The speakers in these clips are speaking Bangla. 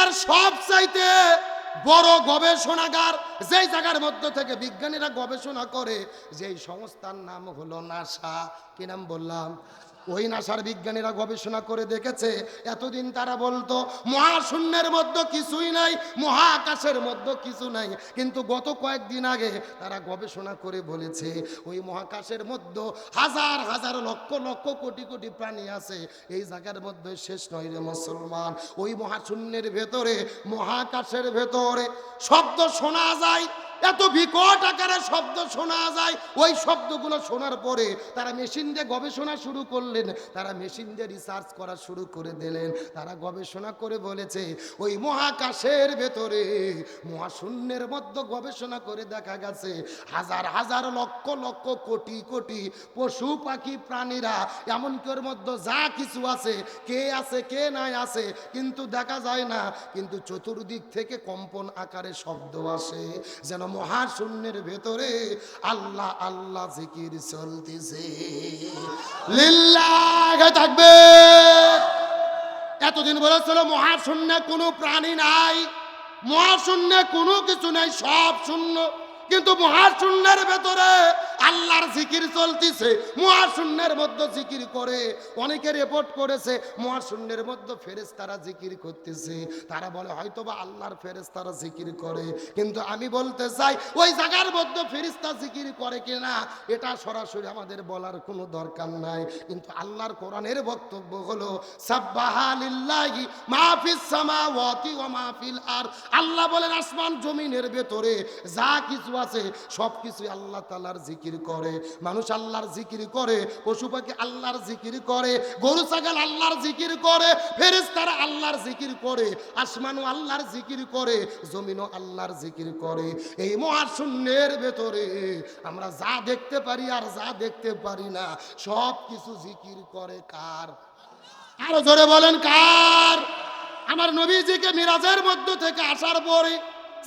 আমেরিকার সব চাইতে বড় গবেষণাগার, যেই জায়গার মধ্য থেকে বিজ্ঞানীরা গবেষণা করে, যেই সংস্থার নাম হলো নাসা। কি নাম বললাম? ওই নাসার বিজ্ঞানীরা গবেষণা করে দেখেছে, এতদিন তারা বলতো, মহাশূন্যের মধ্যে কিছুই নাই, মহাকাশের মধ্যে কিছু নাই। কিন্তু গত কয়েকদিন আগে তারা গবেষণা করে বলেছে, ওই মহাকাশের মধ্যে হাজার হাজার লক্ষ লক্ষ কোটি কোটি প্রাণী আছে। এই জায়গার মধ্যে শেষ নয় রে মুসলমান। ওই মহাশূন্যের ভেতরে, মহাকাশের ভেতরে, শব্দ শোনা যায় এত বিকট আকারে শব্দ শোনা যায়, ওই শব্দগুলো শোনার পরে তারা মেশিন দিয়ে গবেষণা শুরু করলেন, তারা মেশিন দিয়ে রিসার্চ করা শুরু করে দিলেন। তারা গবেষণা করে বলেছে, ওই মহাকাশের ভেতরে মহাশূন্যের মধ্যে গবেষণা করে দেখা গেছে, হাজার হাজার লক্ষ লক্ষ কোটি কোটি পশু পাখি প্রাণীরা, এমনকি ওর মধ্যে যা কিছু আছে, কে আছে, কে নাই আছে, কিন্তু দেখা যায় না, কিন্তু চতুর্দিক থেকে কম্পন আকারে শব্দ আসে, যেন মহাশূন্যের ভেতরে আল্লাহ আল্লাহ জিকির চলতেছে। লিল্লাহ, থাকবে। এতদিন বলেছিল মহাশূন্য কোনো প্রাণী নাই, মহাশূন্য কোনো কিছু নাই, সব শূন্য। কিন্তু মহাশূন্যের ভেতরে আল্লাহর জিকির চলতেছে, মহাশূন্যের মধ্যে জিকির করে, অনেকে রিপোর্ট করেছে, মহাশূন্যের মধ্যে ফেরেশতারা জিকির করতেছে। তারা বলে হয়তো বা আল্লাহর ফেরেশতারা জিকির করে। কিন্তু আমি বলতে চাই, ওই জায়গার মধ্যে ফেরিস্তা জিকির করে কিনা, এটা সরাসরি আমাদের বলার কোনো দরকার নাই। কিন্তু আল্লাহর কোরআনের বক্তব্য হলো আল্লাহ বলেন, আসমান জমিনের ভেতরে যা কিছু আছে সব কিছু আল্লাহ তাআলার জিকির করে, মানুষ আল্লাহর জিকির করে, পশু পাখি আল্লাহর জিকির করে, গরু, ছাগল আল্লাহর জিকির করে, ফেরেশতারা আল্লাহর জিকির করে, আসমানও আল্লাহর জিকির করে, জমিনও আল্লাহর জিকির করে। এই মহাশূন্যের ভেতরে আমরা যা দেখতে পারি আর যা দেখতে পারি না, সব কিছু জিকির করে কার? আরও জোরে বলেন, কার? আমার নবীজিকে মিরাজের মধ্য থেকে আসার পরে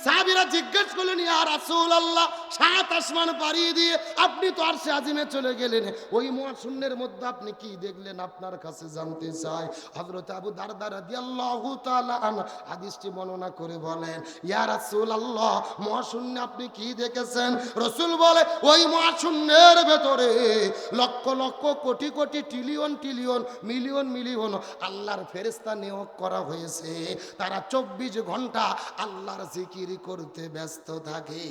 সাহাবিরা জিজ্ঞেস করলেন, ইয়া রাসূল আল্লাহ সাত আসমান পাড়িয়ে দিয়ে আপনি তো আর সে আজিমে চলে গেলেন। ওই মহাশূন্যের মধ্যে আপনি কি দেখলেন? আপনার কাছে জানতে চাই। হযরত আবু দারদা রাদিয়াল্লাহু তাআলা হাদিসটি বর্ণনা করে বলেন, ইয়া রাসূল আল্লাহ মহাশূন্যে আপনি কি দেখেছেন? রসুল বলে, ওই মহাশূন্যের ভেতরে lakh lakh crore crore trillion trillion million million আল্লাহর ফেরেস্তা নিয়োগ করা হয়েছে। তারা চব্বিশ ঘণ্টা আল্লাহর জিকির করতে ব্যস্ত থাকে।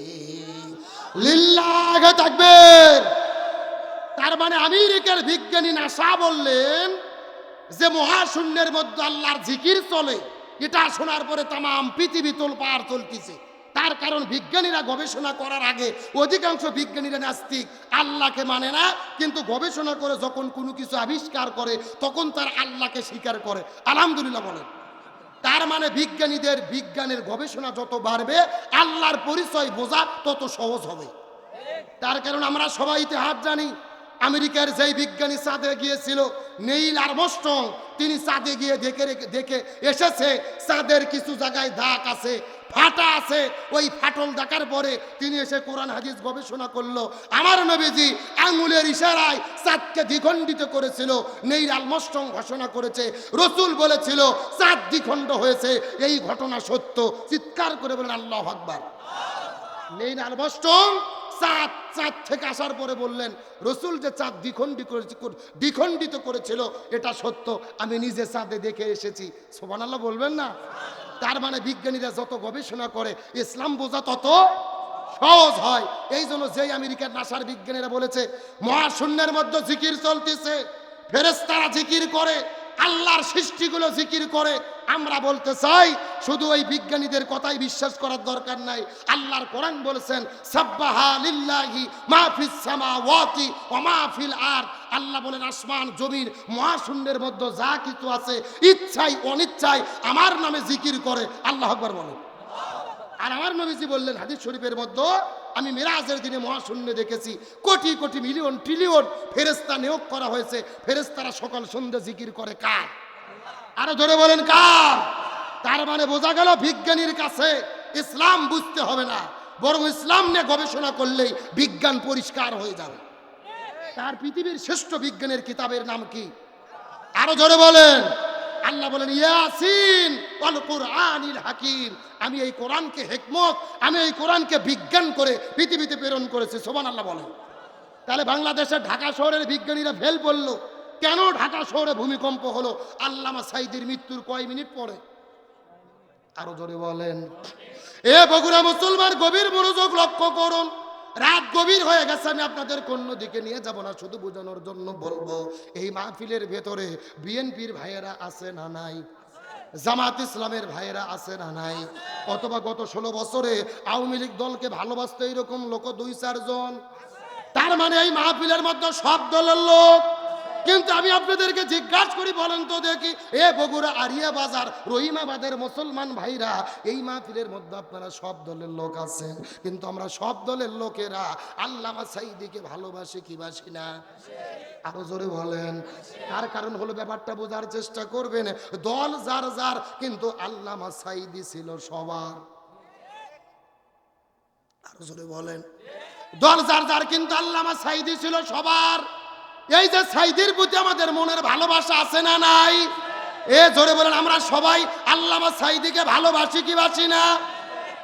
লিল্লাহ থাকবে তার মানে আমেরিকার বিজ্ঞানী নাসা বললেন যে, মহাশূন্যের মধ্যে আল্লাহর জিকির চলে, এটা শোনার পরে তাম পৃথিবী তোল পার চলতেছে। তার কারণ বিজ্ঞানীরা গবেষণা করার আগে অধিকাংশ বিজ্ঞানীরা নাস্তিক, আল্লাহকে মানে না, কিন্তু গবেষণা করে যখন কোনো কিছু আবিষ্কার করে, তখন তার আল্লাহকে স্বীকার করে। আলহামদুলিল্লাহ বলেন। তার মানে বিজ্ঞানীদের বিজ্ঞানের গবেষণা যত বাড়বে, আল্লাহর পরিচয় বোঝা তত সহজ হবে। তার কারণ আমরা সবাই ইতিহাস জানি। আমেরিকার যেই বিজ্ঞানী চাঁদে গিয়েছিল নেইল আর্মস্ট্রং তিনি চাঁদে গিয়ে দেখে দেখে এসেছে চাঁদের কিছু জায়গায় দাগ আছে, ফাটা আছে। ওই ফাটল দেখার পরে তিনি এসে কোরআন, হাদিস গবেষণা করল। আমার নবীজি আঙুলের ইশারায় চাঁদকে দ্বিখণ্ডিত করেছিল নেইল আলমস্ট্রং ঘোষণা করেছে। রসুল বলেছিল চাঁদ দ্বিখণ্ড হয়েছে, এই ঘটনা সত্য। চিৎকার করে বলেন, আল্লাহ আকবার। নেই আলবস্টং চাঁদ চাঁদ থেকে আসার পরে বললেন, রসুল যে চাঁদ দ্বিখণ্ডি দ্বিখণ্ডিত করেছিল, এটা সত্য। আমি নিজে চাঁদে দেখে এসেছি। সোমান আল্লাহ বলবেন না। তার মানে বিজ্ঞানীরা যত গবেষণা করে, ইসলাম বোঝা তত সহজ হয়। এই জন্য যেই আমেরিকার নাসার বিজ্ঞানীরা বলেছে, মহাশূন্যের মধ্যে জিকির চলতেছে ফেরেস্তারা জিকির করে, আল্লাহর সৃষ্টিগুলো জিকির করে আমরা বলতে চাই, শুধু ওই বিজ্ঞানীদের কথাই বিশ্বাস করার দরকার নাই। আল্লাহর কোরআন বলেছেন ফিল আল্লাহ বলেন, আসমান জমির মহাশূন্যের মধ্যে যা কিছু আছে, ইচ্ছাই, অনিচ্ছাই আমার নামে জিকির করে। আল্লাহ আকবার বলেন। আর আমার নবীজি বললেন, হাদিস শরীফের মধ্যে আমি মিরাজের দিনে মহাশূন্য দেখেছি, কোটি কোটি, মিলিয়ন, ট্রিলিয়ন ফেরেস্তা নিয়োগ করা হয়েছে। ফেরেস্তারা সকাল সন্ধ্যে জিকির করে কার? আরও ধরে বলেন কার? তার মানে বোঝা গেল বিজ্ঞানীর কাছে ইসলাম বুঝতে হবে না, বরং ইসলাম নিয়ে গবেষণা করলেই বিজ্ঞান পরিষ্কার হয়ে যাবে। তার পৃথিবীর শ্রেষ্ঠ বিজ্ঞানের কিতাবের নাম কি? আরও জোরে বলেন। আল্লাহ বলেন, ইয়াসিন অল কোরআনিল হাকিম। আমি এই কোরআনকে হেকমত, আমি এই কোরআনকে বিজ্ঞান করে পৃথিবীতে প্রেরণ করেছি। সোমান আল্লাহ বলেন। তাহলে বাংলাদেশের ঢাকা শহরের বিজ্ঞানীরা ফেল পড়ল। কেন ঢাকা শহরে ভূমিকম্প হলো? আল্লামা সাইদির মৃত্যুর কয় মিনিট পরে? আরও জোরে বলেন। এ বগুড়া মুসলমান, গভীর মনোযোগ লক্ষ্য করুন। রাত গভীর হয়ে গেছে, আমি আপনাদের কোন দিকে নিয়ে যাব না, শুধু বোঝানোর জন্য বলব, এই মাহফিলের ভেতরে বিএনপির ভাইয়েরা আছে না নাই? জামাত ইসলামের ভাইয়েরা আছে না নাই? অথবা গত ষোলো বছরে আওয়ামী লীগ দলকে ভালোবাসতে এইরকম লোক দুই চারজন? তার মানে এই মাহফিলের মধ্যে সব দলের লোক কিন্তু আমি আপনাদেরকে জিজ্ঞাসা করি, বলেন তো দেখি। এ বগুড়া আরিয়া বাজার, রহিমাবাদের মুসলমান ভাইরা, এই মাহফিলের মধ্যে আপনারা সব দলের লোক আছেন। কিন্তু আমরা সব দলের লোকেরা আল্লামা সাইদিকে ভালোবাসি কি বাসি না? আরও জোরে বলেন। তার কারণ হলো ব্যাপারটা বোঝার চেষ্টা করবেন। দল যার যার, কিন্তু আল্লামা সাইদি ছিল সবার। আরও জোরে বলেন। দল যার যার, কিন্তু আল্লামা সাইদি ছিল সবার। এই যে সাইদির প্রতি আমাদের মনের ভালোবাসা আছে না নাই? এ জোরে বলেন, আমরা সবাই আল্লামা সাইদিকে ভালোবাসি কি বাসি না?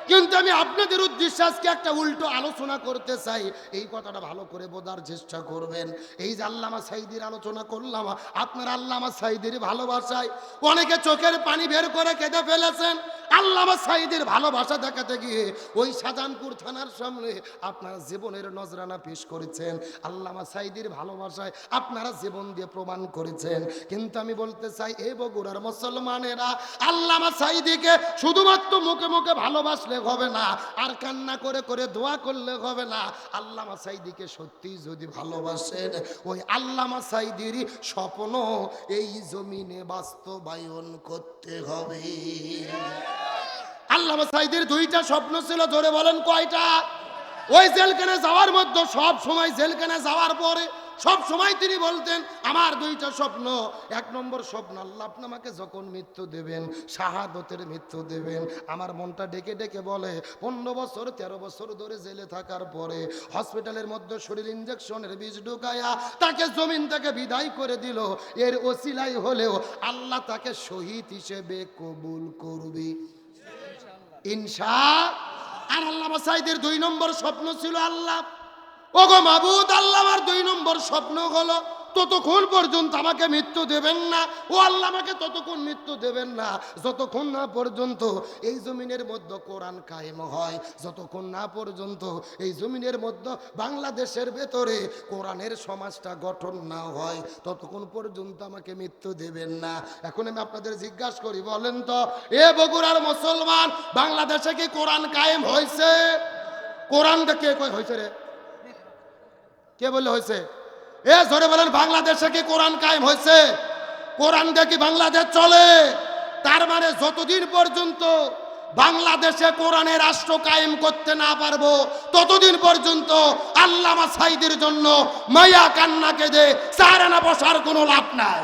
কিন্তু আমি আপনাদের উদ্দেশ্যে আজকে একটা উল্টো আলোচনা করতে চাই। এই কথাটা ভালো করে বোঝার চেষ্টা করবেন। এই যে আল্লামা সাইদির আলোচনা করলাম, আপনার আল্লামা সাইদির ভালোবাসায় অনেকে চোখের পানি বের করে কেঁদে ফেলেছেন। আল্লামা সাইদির ভালোবাসা দেখাতে গিয়ে ওই শাহজাহানপুর থানার সামনে আপনারা জীবনের নজরানা পেশ করেছেন। আল্লামা সাইদির ভালোবাসায় আপনারা জীবন দিয়ে প্রমাণ করেছেন। কিন্তু আমি বলতে চাই, এ বগুড়ার মুসলমানেরা আল্লামা সাইদিকে শুধুমাত্র মুখে মুখে ভালোবাসলে হবে না, আর কান্না করে করে দোয়া করলে হবে না। আল্লামা সাইদিকে সত্যি যদি ভালোবাসেন, ওই আল্লামা সাইদিরই স্বপ্ন, এই জমিনে বাস্তবায়ন করতে হবে। দুইটা স্বপ্ন ছিল ধরে বলেন কয়টা? ওই জেলখানে যাওয়ার মধ্যে সব সময়, জেলখানে যাওয়ার পরে সব সময় তিনি বলতেন, আমার দুইটা স্বপ্ন, এক নম্বর স্বপ্ন, আল্লাহ আপনি আমাকে যখন মৃত্যু দেবেন, শাহাদতের মৃত্যু দেবেন। আমার মনটা ডেকে ডেকে বলে, পনেরো বছর, তেরো বছর ধরে জেলে থাকার পরে হসপিটালের মধ্যে শরীর ইঞ্জেকশনের বীজ ঢুকায়া তাকে জমিন থেকে বিদায় করে দিল। এর ওসিলাই হলেও আল্লাহ তাকে শহীদ হিসেবে কবুল করবে। ইনশা। আর আল্লাহ সাইদের দুই নম্বর স্বপ্ন ছিল আল্লাহ। ওগো মাবুদ, আল্লাহ আমার দুই নম্বর স্বপ্ন হলো ততক্ষণ পর্যন্ত আমাকে মৃত্যু দেবেন না। ও আল্লাহ আমাকে ততক্ষণ মৃত্যু দেবেন না। যতক্ষণ না পর্যন্ত এই জমিনের মধ্যে কোরআন কায়েম হয়, যতক্ষণ না পর্যন্ত এই জমিনের মধ্যে বাংলাদেশের ভেতরে কোরআনের সমাজটা গঠন না হয়, ততক্ষণ পর্যন্ত আমাকে মৃত্যু দেবেন না। এখন আমি আপনাদের জিজ্ঞাসা করি, বলেন তো, এ বগুড়ার মুসলমান বাংলাদেশে কি কোরআন কায়েম হয়েছে? কোরআনটা কে কয় হয়েছে রে? কে বললে হয়েছে? এ জোরে বলেন, বাংলাদেশে কি কোরআন কায়েম হয়েছে? কোরআন দেখি বাংলাদেশ চলে? তার মানে যতদিন পর্যন্ত বাংলাদেশে কোরআনের রাষ্ট্র কায়েম করতে না পারব, ততদিন পর্যন্ত আল্লামা সাইদের জন্য মায়া কান্নাকে দে চারানা বসার কোনো লাভ নাই।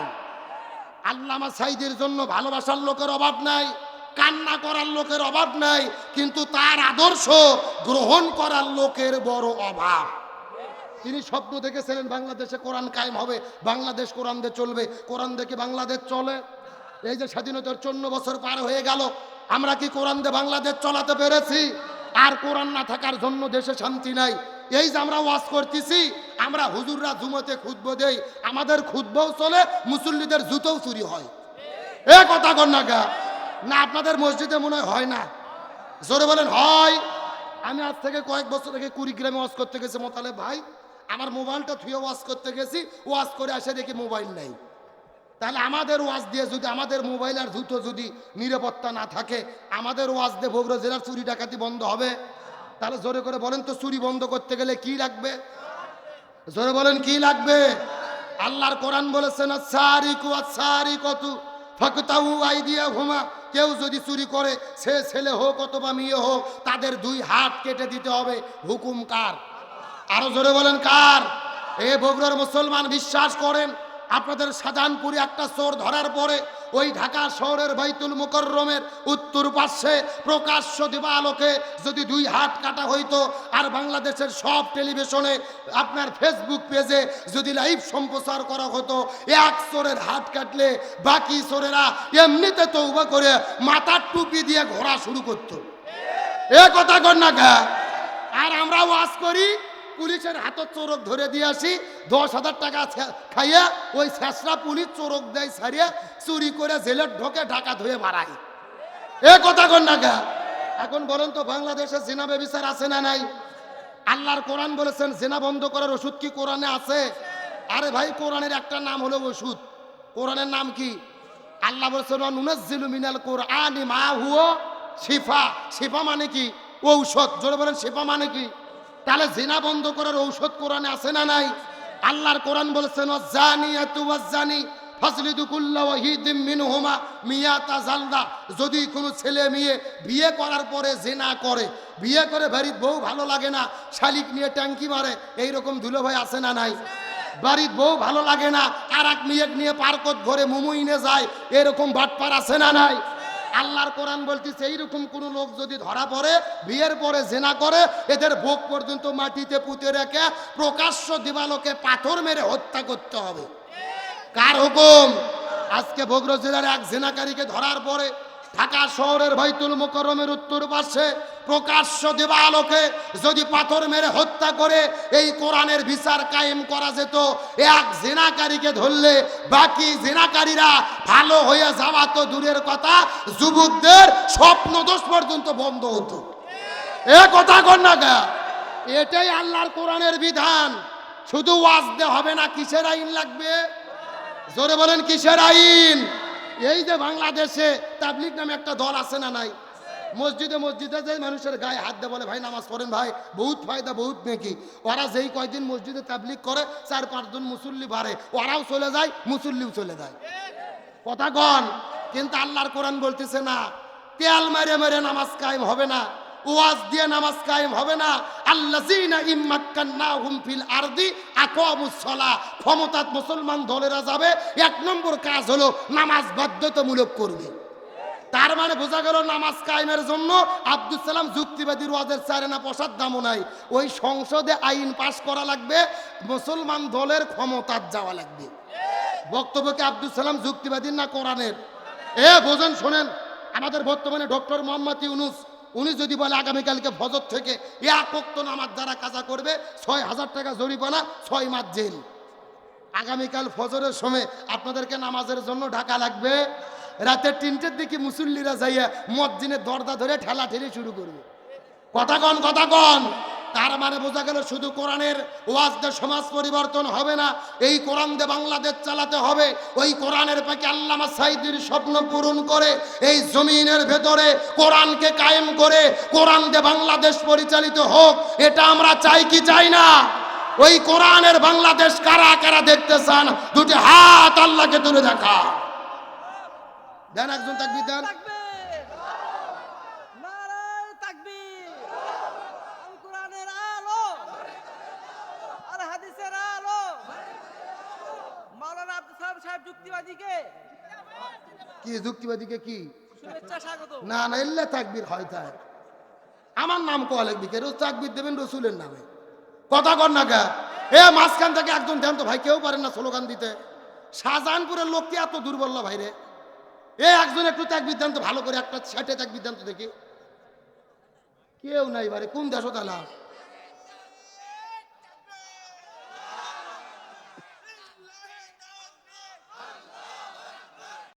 আল্লামা সাইদের জন্য ভালোবাসার লোকের অভাব নাই, কান্না করার লোকের অভাব নাই, কিন্তু তার আদর্শ গ্রহণ করার লোকের বড় অভাব। তিনি স্বপ্ন দেখেছিলেন বাংলাদেশে কোরআন কায়েম হবে, বাংলাদেশ কোরআন দিয়ে চলবে। কোরআন দেখে বাংলাদেশ চলে? এই যে স্বাধীনতার চন্ন বছর পার হয়ে গেল, আমরা কি কোরআন দিয়ে বাংলাদেশ চলাতে পেরেছি? আর কোরআন না থাকার জন্য দেশে শান্তি নাই। এই যে আমরা ওয়াজ করতেছি, আমরা হুজুররা জুমতে খুতবো দেই, আমাদের খুতবও চলে, মুসল্লিদের জুতোও চুরি হয়। এ কথা কর না গা। না, আপনাদের মসজিদে মনে হয় না। জোরে বলেন, হয়। আমি আজ থেকে কয়েক বছর থেকে কুড়িগ্রামে ওয়াজ করতে গেছি মোতালে ভাই। আমার মোবাইলটা থুয়ে ওয়াজ করতে গেছি ওয়াজ করে আসে দেখি মোবাইল নেই। তাহলে আমাদের ওয়াজ দিয়ে যদি আমাদের মোবাইল আর জুতো যদি নিরাপত্তা না থাকে, আমাদের ওয়াজ দিয়ে বগুড়া জেলার চুরি ডাকাতি বন্ধ হবে। তাহলে জোরে করে বলেন তো, চুরি বন্ধ করতে গেলে কি লাগবে? জোরে বলেন, কি লাগবে? আল্লাহর কোরআন বলেছেন কেউ যদি চুরি করে, সে ছেলে হোক অথবা মেয়ে হোক, তাদের দুই হাত কেটে দিতে হবে। হুকুম কার? আরও জোরে বলেন কার? এ বগুড়ার মুসলমান, বিশ্বাস করেন, আপনাদের শাহজাহানপুরে একটা চোর ধরার পরে ওই ঢাকা শহরের বাইতুল মুকররমের উত্তর পাশে প্রকাশ্য দিবালোকে যদি দুই হাত কাটা হইতো আর বাংলাদেশের সব টেলিভিশনে আপনার ফেসবুক পেজে যদি লাইভ সম্প্রচার করা হতো, এক চোরের হাত কাটলে বাকি চোরেরা এমনিতে তৌবা করে মাথার টুপি দিয়ে ঘোরা শুরু করতো। এ কথা কর না আর আমরা ওয়াজ করি পুলিশের হাতত চোরক ধরে দিয়ে আসি, দশ হাজার টাকা খাইয়া ওই শেষরা পুলিশ চোরক দেয় ছাড়িয়ে চুরি করে জেলের ঢোকে ঢাকা ধুয়ে মারাই। এ কথা কর না এখন বলেন তো বাংলাদেশে জেনা ব্যবিচার আছে না নাই? আল্লাহর কোরআন বলেছেন, জেনা বন্ধ করার ওষুধ কি কোরআনে আছে? আরে ভাই, কোরআনের একটা নাম হলো ওষুধ। কোরআনের নাম কি? আল্লাহ বলেছেন কোরআনি মা হুয়া শিফা। শিফা মানে কি? ঔষধ। জোরে বলেন, শিফা মানে কি? তাহলে জিনা বন্ধ করার ঔষধ কোরআনে আছে না নাই? আল্লাহর কোরআন বলেছেন ওয়াহিদিম মিনহুমা যদি কোনো ছেলে মেয়ে বিয়ে করার পরে জেনা করে, বিয়ে করে বাড়ির বউ ভালো লাগে না, শালিক নিয়ে ট্যাঙ্কি মারে, এইরকম ধুলো ভাই আছে না নাই? বাড়ির বউ ভালো লাগে না আর এক মেয়েক নিয়ে পার্কত ঘরে মুমুইনে যায়, এরকম বাটপার আছে না নাই? আল্লাহর কোরআন বলতেছে এইরকম কোন লোক যদি ধরা পড়ে, বিয়ের পরে জেনা করে, এদের ভোগ পর্যন্ত মাটিতে পুঁতে রেখে প্রকাশ্য দিবালোকে পাথর মেরে হত্যা করতে হবে। কার হুকুম? আজকে বগুড়া জেলার এক জেনাকারীকে ধরার পরে ঢাকা শহরের বাইতুল মোকরমের উত্তর পাশে প্রকাশ্য দেবালোকে যদি পাথর মেরে হত্যা করে, এই কোরআনের বিচার কায়েম করা যেত। এক জেনাকারীকে ধরলে বাকি জেনাকারীরা ভালো হয়ে যাওয়া তো দূরের কথা, যুবকদের স্বপ্ন দোষ পর্যন্ত বন্ধ হতো। এ কথা কর না গা। এটাই আল্লাহর কোরআনের বিধান। শুধু ওয়াজতে হবে না, কিসের আইন লাগবে? জোরে বলেন, কিসের আইন? এই যে বাংলাদেশে তাবলিক নামে একটা দল আছে না নাই? মসজিদে মসজিদে যে মানুষের গায়ে হাত দেয় বলে, ভাই, নামাজ পড়েন ভাই, বহুত ফায়দা, বহুত নেকি? ওরা যেই কয়দিন মসজিদে তাবলিক করে, চার পাঁচজন মুসল্লি বাড়ে, ওরাও চলে যায়, মুসল্লিও চলে যায়। কথা কন, কিন্তু আল্লাহর কোরআন বলতেছে না, তেল মেরে মেরে নামাজ কায়েম হবে না। ওয়াজ দিয়ে নামাজ কায়েম হবে না। আল্লাযিনা ইম্মাক্কান্নাহুম ফিল আরদি আকামুস সালাহ। ক্ষমতাত মুসলমান দলেরা যাবে। এক নম্বর কাজ হলো নামাজ বাধ্যতামূলক করবে। তার মানে বোঝা গেল নামাজ কায়েমের জন্য আব্দুল সালাম যুক্তিবাদী ওয়াজের চারে না, প্রসাদ দামও নাই। ওই সংসদে আইন পাশ করা লাগবে, মুসলমান দলের ক্ষমতার যাওয়া লাগবে। বক্তব্যকে আব্দুল সালাম যুক্তিবাদী না কোরআনের? এ, বোঝেন, শোনেন। আমাদের বর্তমানে ডক্টর মোহাম্মদ ইউনুস উনি যদি বলে আগামীকালকে ফজর থেকে এক অক্ত নামাজ যারা কাজা করবে, ছয় হাজার টাকা জরিমানা, ছয় মাস জেল। আগামীকাল ফজরের সময় আপনাদেরকে নামাজের জন্য ঢাকা লাগবে। রাতের তিনটের দিকে মুসল্লিরা যাইয়া মসজিদের দরজা ধরে ঠেলা ঠেলে শুরু করবে। কথা কন কথা কন। তার মানে বোঝা গেল শুধু কোরআনের ওয়াজ সমাজ পরিবর্তন হবে না, এই কোরআন দিয়ে বাংলাদেশ চালাতে হবে। ওই কোরআনের পাকে আল্লামা সাইদির স্বপ্ন পূরণ করে, এই জমিনের ভেতরে কোরআনকে কায়েম করে, কোরআন দিয়ে বাংলাদেশ পরিচালিত হোক, এটা আমরা চাই কি চাই না? ওই কোরআনের বাংলাদেশ কারা কারা দেখতে চান, দুটি হাত আল্লাহকে তুলে দেখা। দেন একজন তাকবি দেন তাকবীর! নারায়ে তাকবীর! আল কোরআনের আলো আর হাদিসের আলো মাওলানা আব্দুল সালাম সাহেব যুক্তিবাদীকে? কি যুক্তিবাদীকে কি? শুভেচ্ছা স্বাগত। না না এল্লে তাকবির হয় তাই। আমার নাম কোয়া লিখবি কে? রোজ তাকবির দেবেন রসুলের নামে। কথা কর না কে? এ মাঝখান থেকে একজন দেন তো ভাই কেউ পারেন না স্লোগান দিতে। শাহজাহানপুরের লোক কি এত দুর্বল না ভাই রে? এ একজন একটু তাকবির দেন তো ভালো করে একটা ষাটে তাকবির দেন তো দেখি। কেউ নাই বারে কোন দেশ তালা